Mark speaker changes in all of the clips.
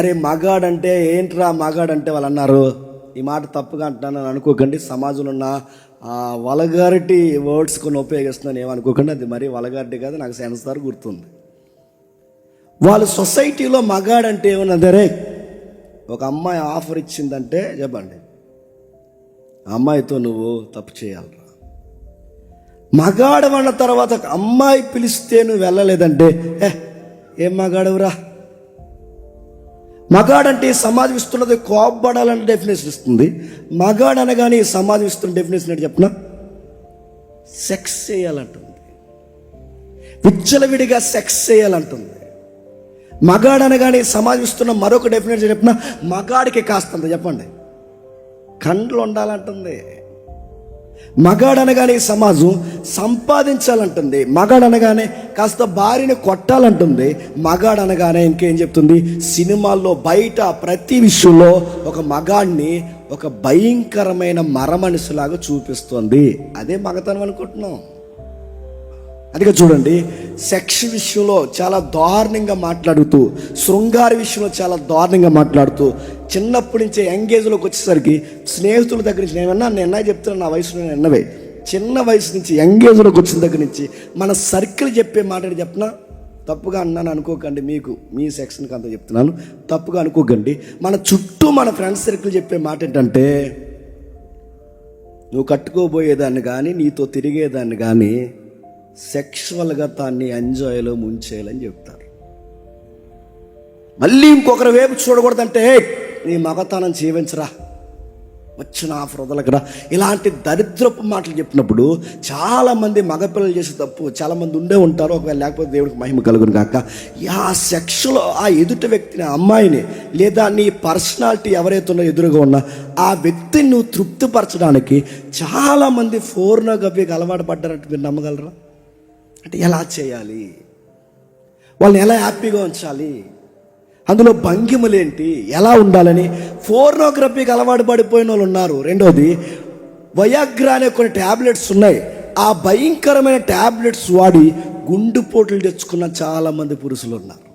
Speaker 1: అరే మగాడంటే ఏంట్రా మగాడంటే వాళ్ళు అన్నారు ఈ మాట తప్పుగా అంటున్నాను అనుకోకండి. సమాజంలో ఉన్న ఆ వలగారిటీ వర్డ్స్ కొన్ని ఉపయోగిస్తున్నాను ఏమనుకోకండి. అది మరీ వలగారిటీ కాదు నాకు సెన్సార్ గుర్తుంది. వాళ్ళు సొసైటీలో మగాడంటే ఏమన్నదరే ఒక అమ్మాయి ఆఫర్ ఇచ్చిందంటే చెప్పండి. అమ్మాయితో నువ్వు తప్పు చేయాలరా. మగాడమన్న తర్వాత ఒక అమ్మాయి పిలిస్తే నువ్వు వెళ్ళలేదంటే ఏ ఏం మగాడవురా? మగాడంటే ఈ సమాజం ఇస్తున్నది కోపడాలని డెఫినేషన్ ఇస్తుంది. మగాడు అనగానే ఈ సమాజం ఇస్తున్న డెఫినేషన్ ఏంటి చెప్పిన? సెక్స్ చేయాలంటుంది. విచ్చలవిడిగా సెక్స్ చేయాలంటుంది. మగాడు అనగానే సమాజం ఇస్తున్న మరొక డెఫినేషన్ చెప్పిన? మగాడికి కాస్తంత చెప్పండి. కండ్లు ఉండాలంటుంది మగాడనగానే సమాజం సంపాదించాలంటుంది. మగాడనగానే కాస్త భార్యని కొట్టాలంటుంది. మగాడనగానే ఇంకేం చెప్తుంది? సినిమాల్లో బయట ప్రతి విషయంలో ఒక మగాడిని ఒక భయంకరమైన మరమనిషిలాగా చూపిస్తుంది. అదే మగతనం అనుకుంటున్నాం. అందుకే చూడండి సెక్స్ విషయంలో చాలా దారుణంగా మాట్లాడుతూ శృంగార విషయంలో చాలా దారుణంగా మాట్లాడుతూ చిన్నప్పటి నుంచే ఎంగేజ్లోకి వచ్చేసరికి స్నేహితుల దగ్గర నుంచి నేను నేను ఎన్నా చెప్తున్నాను నా వయసులో నేను ఎన్నవే చిన్న వయసు నుంచి యంగేజ్లోకి వచ్చిన దగ్గర నుంచి మన సర్కిల్ చెప్పే మాట చెప్పినా తప్పుగా అన్నాను అనుకోకండి మీకు మీ సెక్షన్కి అంత చెప్తున్నాను. తప్పుగా అనుకోకండి. మన చుట్టూ మన ఫ్రెండ్స్ సర్కిల్ చెప్పే మాట ఏంటంటే నువ్వు కట్టుకోబోయేదాన్ని కానీ నీతో తిరిగేదాన్ని కానీ సెక్షువల్గా తాన్ని ఎంజాయ్లో ముంచేయాలని చెప్తారు. మళ్ళీ ఇంకొకరి వైపు చూడకూడదంటే నీ మగతనం జీవించరా. వచ్చిన ఆఫర్ వదలకరా ఇలాంటి దరిద్రపు మాటలు చెప్పినప్పుడు చాలామంది మగపిల్లలు చేసే తప్పు చాలామంది ఉండే ఉంటారు ఒకవేళ లేకపోతే దేవుడికి మహిమ కలుగును కాక ఆ సెక్షలో ఆ ఎదుటి వ్యక్తిని ఆ అమ్మాయిని లేదా నీ పర్సనాలిటీ ఎవరైతే ఉన్నా ఎదురుగా ఉన్నా ఆ వ్యక్తిని నువ్వు తృప్తిపరచడానికి చాలామంది ఫోర్నోగ్రఫీకి అలవాటు పడ్డారంటే మీరు నమ్మగలరా? అంటే ఎలా చేయాలి? వాళ్ళని ఎలా హ్యాపీగా ఉంచాలి? అందులో భంగిమలేంటి? ఎలా ఉండాలని? ఫోర్నోగ్రఫీకి అలవాటు పడిపోయిన వాళ్ళు ఉన్నారు. రెండోది వయాగ్రా అనే కొన్ని ట్యాబ్లెట్స్ ఉన్నాయి. ఆ భయంకరమైన ట్యాబ్లెట్స్ వాడి గుండుపోట్లు తెచ్చుకున్న చాలామంది పురుషులు ఉన్నారు.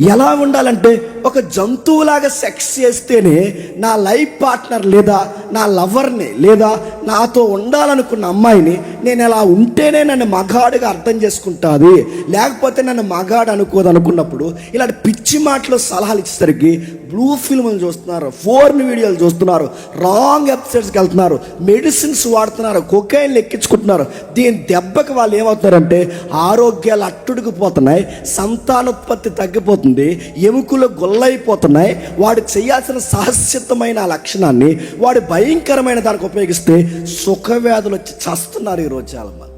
Speaker 1: ఎలా ఉండాలంటే ఒక జంతువులాగా సెక్స్ చేస్తేనే నా లైఫ్ పార్ట్నర్ లేదా నా లవర్ని లేదా నాతో ఉండాలనుకున్న అమ్మాయిని నేను ఎలా ఉంటేనే నన్ను మగాడుగా అర్థం చేసుకుంటుంది. లేకపోతే నన్ను మగాడు అనుకోదు అనుకున్నప్పుడు ఇలాంటి పిచ్చి మాటలు సలహాలు ఇచ్చేసరికి బ్లూ ఫిల్మ్లు చూస్తున్నారు ఫోర్న్ వీడియోలు చూస్తున్నారు రాంగ్ ఎపిసోడ్స్కి వెళ్తున్నారు మెడిసిన్స్ వాడుతున్నారు కొకైన్లు ఎక్కించుకుంటున్నారు. దీని దెబ్బకి వాళ్ళు ఏమవుతున్నారంటే ఆరోగ్యాలు అట్టుడికిపోతున్నాయి సంతానోత్పత్తి తగ్గిపోతుంది ఎముకలు గొల్లైపోతున్నాయి వాడు చేయాల్సిన సహస్యతమైన లక్షణాన్ని వాడు భయంకరమైన దానికి ఉపయోగిస్తే సుఖవ్యాధులు వచ్చి చస్తున్నారు ఈరోజు చాలామంది.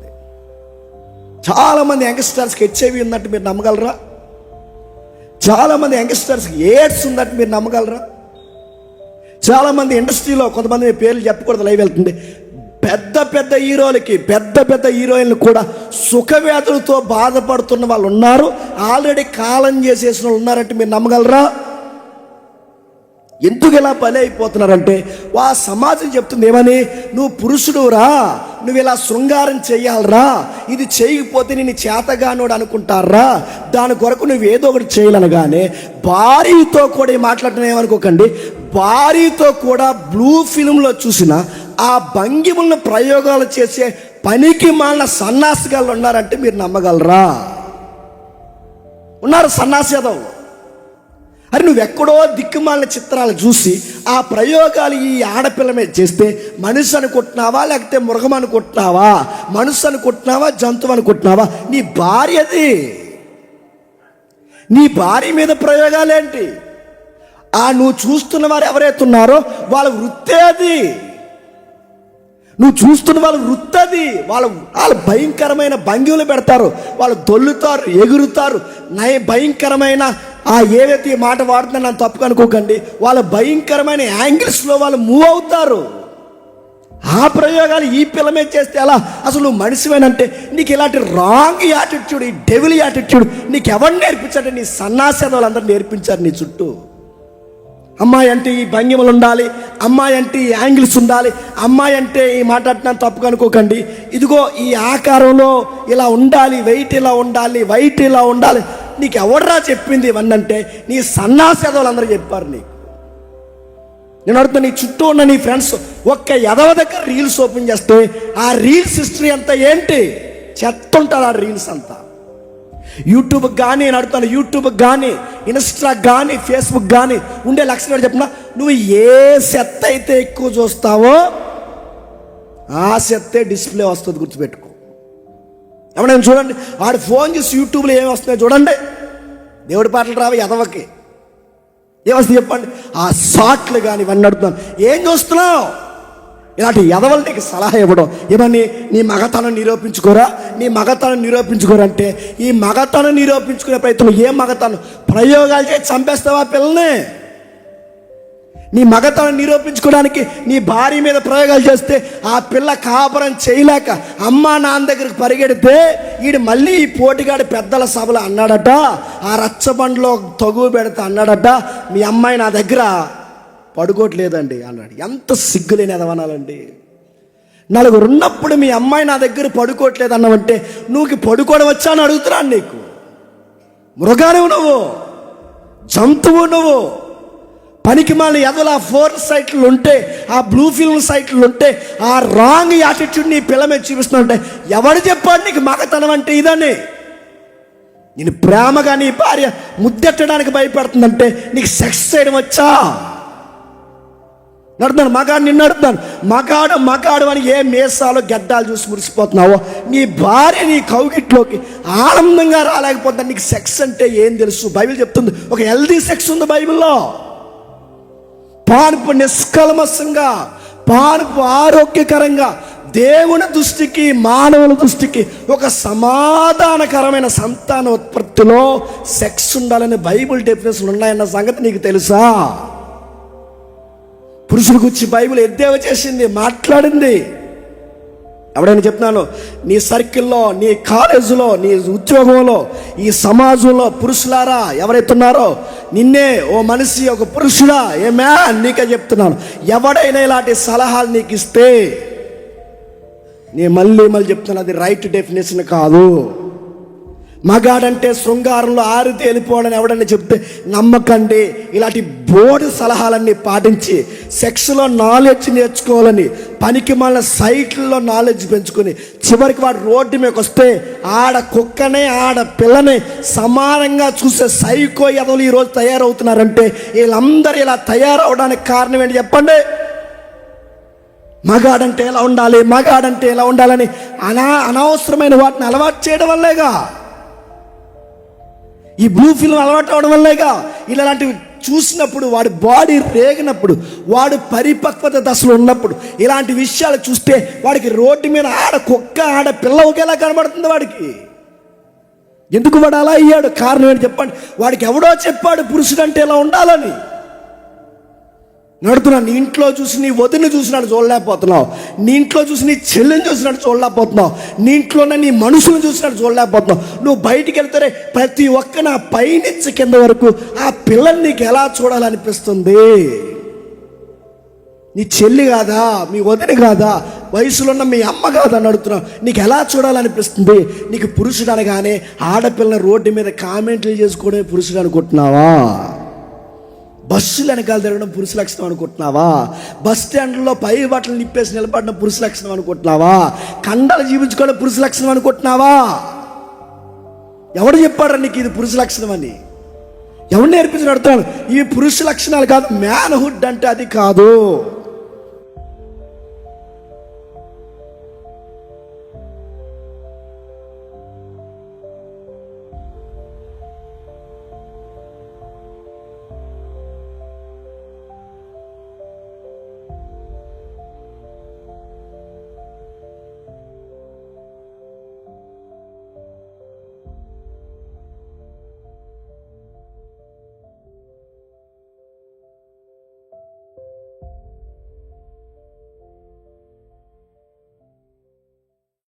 Speaker 1: చాలామంది యంగ్స్టర్స్కి హెచ్ఐవి ఉందంటే మీరు నమ్మగలరా? చాలామంది యంగ్స్టర్స్ ఎయిడ్స్ ఉందంటే మీరు నమ్మగలరా? చాలామంది ఇండస్ట్రీలో కొంతమంది పేర్లు చెప్పకూడదు లైవ్ వెళ్తుంది. పెద్ద పెద్ద హీరోలకి పెద్ద పెద్ద హీరోయిన్లు కూడా సుఖవ్యాధులతో బాధపడుతున్న వాళ్ళు ఉన్నారు. ఆల్రెడీ కాలం చేసేసిన వాళ్ళు ఉన్నారంటే మీరు నమ్మగలరా? ఎందుకు ఇలా బలి అయిపోతున్నారంటే వా సమాజం చెప్తుంది ఏమని? నువ్వు పురుషుడురా నువ్వు ఇలా శృంగారం చేయాలరా ఇది చేయకపోతే నేను చేతగానోడు అనుకుంటారా? దాని కొరకు నువ్వు ఏదో ఒకటి చేయాలనగానే భార్యతో కూడా మాట్లాడటం ఏమనుకోకండి భార్యతో కూడా బ్లూ ఫిల్మ్లో చూసిన ఆ భంగిములను ప్రయోగాలు చేసే పనికి మాలిన సన్నాసిగాళ్ళు ఉన్నారంటే మీరు నమ్మగలరా? ఉన్నారు సన్నాసి యాదవ్. అరే నువ్వెక్కడో దిక్కుమాలిన చిత్రాలు చూసి ఆ ప్రయోగాలు ఈ ఆడపిల్ల మీద చేస్తే మనిషి అనుకుంటున్నావా లేకపోతే మృగం అనుకుంటున్నావా మనుషు అనుకుంటున్నావా జంతువు అనుకుంటున్నావా నీ భార్యది. నీ భార్య మీద ప్రయోగాలేంటి? ఆ నువ్వు చూస్తున్న వారు ఎవరైతే ఉన్నారో వాళ్ళ వృత్తే అది నువ్వు చూస్తున్న వాళ్ళ వృత్తి అది వాళ్ళ వాళ్ళు భయంకరమైన భంగిలు పెడతారు వాళ్ళు దొల్లుతారు ఎగురుతారు. నయ భయంకరమైన ఆ ఏవైతే ఈ మాట వాడుతున్నా నన్ను తప్పుగా అనుకోకండి. వాళ్ళ భయంకరమైన యాంగిల్స్లో వాళ్ళు మూవ్ అవుతారు. ఆ ప్రయోగాలు ఈ పిల్ల మీద చేస్తే ఎలా? అసలు మనిషివేనంటే నీకు ఇలాంటి రాంగ్ యాటిట్యూడ్ ఈ డెవిల్ యాటిట్యూడ్ నీకు ఎవరు నేర్పించారంటే నీ సన్నాసి వాళ్ళందరూ నేర్పించారు నీ చుట్టూ. అమ్మాయి అంటే ఈ భంగిమలు ఉండాలి అమ్మాయి అంటే ఈ యాంగిల్స్ ఉండాలి అమ్మాయి అంటే ఈ మాట్లాడినా తప్పు అనుకోకండి. ఇదిగో ఈ ఆకారంలో ఇలా ఉండాలి వెయిట్ ఇలా ఉండాలి వైట్ ఇలా ఉండాలి. నీకు ఎవడరా చెప్పింది ఇవన్నీ అంటే నీ సన్నాసేదవులు అందరూ చెప్పారు నీకు. నేను అడుగుతా నీ చుట్టూ ఉన్న నీ ఫ్రెండ్స్ ఒక్క ఎదవ దగ్గర రీల్స్ ఓపెన్ చేస్తే ఆ రీల్స్ హిస్టరీ అంతా ఏంటి? చెత్త ఉంటుంది ఆ రీల్స్ అంతా. యూట్యూబ్ కానీ నేను అడుగుతాను యూట్యూబ్ కానీ ఇన్స్టా కానీ ఫేస్బుక్ కానీ ఉండే లక్షణాలు చెప్పిన నువ్వు ఏ సెత్త అయితే ఎక్కువ చూస్తావో ఆ సెత్తే డిస్ప్లే వస్తుంది గుర్తుపెట్టుకో. ఏమన్నా చూడండి? వాడు ఫోన్ చేసి యూట్యూబ్లో ఏమి వస్తున్నాయి చూడండి. దేవుడి పాటలు రావు ఎదవకి? ఏమొస్తుంది చెప్పండి? ఆ షాట్లు కానీ ఇవన్నీ అడుగుతున్నాను ఏం చూస్తున్నావు? ఇలాంటి ఎదవలు నీకు సలహా ఇవ్వడం. ఏమని నీ మగతనం నిరూపించుకోరా? నీ మగతనం నిరూపించుకోరంటే ఈ మగతనం నిరూపించుకునే ప్రయత్నం ఏ మగతనం? ప్రయోగాలు చేసి చంపేస్తావా పిల్లల్ని నీ మగతనం నిరూపించుకోవడానికి నీ భార్య మీద ప్రయోగాలు చేస్తే ఆ పిల్ల కాపురం చేయలేక అమ్మ నాన్న దగ్గరికి పరిగెడితే ఈడు మళ్ళీ ఈ పోటీగాడి పెద్దల సభలో అన్నాడట ఆ రచ్చబండలో తగువ పెడితే అన్నాడట మీ అమ్మాయి నా దగ్గర పడుకోవట్లేదండి అన్నాడు. ఎంత సిగ్గులేని ఎదవనాలండి నలుగురు ఉన్నప్పుడు మీ అమ్మాయి నా దగ్గర పడుకోవట్లేదు అన్నావంటే నువ్వు పడుకోవడం వచ్చా అని అడుగుతున్నాను నీకు. మృగాలు నువ్వు జంతువు నువ్వు పనికి మళ్ళీ ఆ ఫోర్ సైట్లు ఉంటే ఆ బ్లూ ఫిల్మ్ సైట్లు ఉంటే ఆ రాంగ్ యాటిట్యూడ్ నీ పిల్ల మీద చూపిస్తుంటే ఎవడు చెప్పాడు నీకు మగతనం అంటే ఇదని? నేను ప్రేమగా నీ భార్య ముద్దెట్టడానికి భయపడుతుందంటే నీకు సెక్స్ చేయడం వచ్చా? నడుతున్నాను మగాడు నిన్ను నడుతున్నాను మగాడు మగాడు అని ఏ మేసాలో గెడ్డాలు చూసి మురిసిపోతున్నావో నీ భార్య నీ కౌగిట్లోకి ఆనందంగా రాలేకపోతే నీకు సెక్స్ అంటే ఏం తెలుసు? బైబిల్ చెప్తుంది ఒక హెల్దీ సెక్స్ ఉంది బైబిల్లో. పార్పు నిష్కల్మసంగా పార్పు ఆరోగ్యకరంగా దేవుని దృష్టికి మానవుల దృష్టికి ఒక సమాధానకరమైన సంతాన ఉత్పత్తిలో సెక్స్ ఉండాలని బైబిల్ డెఫినేషన్ ఉన్నాయన్న సంగతి నీకు తెలుసా? పురుషుడు గురించి బైబిల్ ఎద్దేవ చేసింది మాట్లాడింది. ఎవడైనా చెప్తున్నాను? నీ సర్కిల్లో నీ కాలేజీలో నీ ఉద్యోగంలో ఈ సమాజంలో పురుషులారా ఎవరైతున్నారో నిన్నే ఓ మనిషి ఒక పురుషుడా ఏమే నీకే చెప్తున్నాను. ఎవడైనా ఇలాంటి సలహాలు నీకు ఇస్తే నేను మళ్ళీ మళ్ళీ చెప్తున్నాను అది రైట్ డెఫినేషన్ కాదు. మగాడంటే శృంగారంలో ఆరు తేలిపోవడని ఎవడని చెప్తే నమ్మకండి. ఇలాంటి బోర్డు సలహాలన్నీ పాటించి సెక్స్లో నాలెడ్జ్ నేర్చుకోవాలని పనికి మళ్ళీ సైట్లలో నాలెడ్జ్ పెంచుకొని చివరికి వాడు రోడ్డు మీదకి వస్తే ఆడ కుక్కనే ఆడ పిల్లని సమానంగా చూసే సైకో ఎదవలు ఈరోజు తయారవుతున్నారంటే వీళ్ళందరూ ఇలా తయారవడానికి కారణం ఏంటి చెప్పండి? మగాడంటే ఎలా ఉండాలి మగాడంటే ఎలా ఉండాలని అనా అనవసరమైన వాటిని అలవాటు చేయడం వల్లేగా. ఈ బ్లూ ఫిల్మ్ అలవాటు అవడం వల్లేగా. ఇలాంటివి చూసినప్పుడు వాడి బాడీ రేగినప్పుడు వాడు పరిపక్వత దశలో ఉన్నప్పుడు ఇలాంటి విషయాలు చూస్తే వాడికి రోడ్డు మీద ఆడ కుక్క ఆడ పిల్ల ఒకేలా కనబడుతుంది వాడికి. ఎందుకు వాడు అలా అయ్యాడు? కారణం ఏంటి చెప్పండి? వాడికి ఎవడో చెప్పాడు పురుషుడు అంటే ఇలా ఉండాలని. నడుతున్నా నీ ఇంట్లో చూసి నీ వదిన చూసినట్టు చూడలేకపోతున్నావు. నీ ఇంట్లో చూసి నీ చెల్లెని చూసినట్టు చూడలేకపోతున్నావు. నీ ఇంట్లోనే నీ మనుషులను చూసినట్టు చూడలేకపోతున్నావు. నువ్వు బయటికి వెళ్తారే ప్రతి ఒక్క నా పైనుంచి కింద వరకు ఆ పిల్లల్ని నీకు ఎలా చూడాలనిపిస్తుంది? నీ చెల్లి కాదా? మీ వదిన కాదా? వయసులో ఉన్న మీ అమ్మ కాదా నడుతున్నావు నీకు ఎలా చూడాలనిపిస్తుంది? నీకు పురుషుడు అనగానే ఆడపిల్ల రోడ్డు మీద కామెంట్లు చేసుకోవడమే పురుషుడు అనుకుంటున్నావా? బస్సులు వెనకాల తిరగడం పురుష లక్షణం అనుకుంటున్నావా? బస్ స్టాండ్లో పై బట్టలు నిప్పేసి నిలబడడం పురుష లక్షణం అనుకుంటున్నావా? కండలు జీవించుకోవడం పురుష లక్షణం అనుకుంటున్నావా? ఎవడు చెప్పాడు నీకు ఇది పురుష లక్షణం అని? ఎవరు నేర్పించిన అడుగుతాను ఇవి పురుష లక్షణాలు కాదు మ్యాన్హుడ్ అంటే అది కాదు.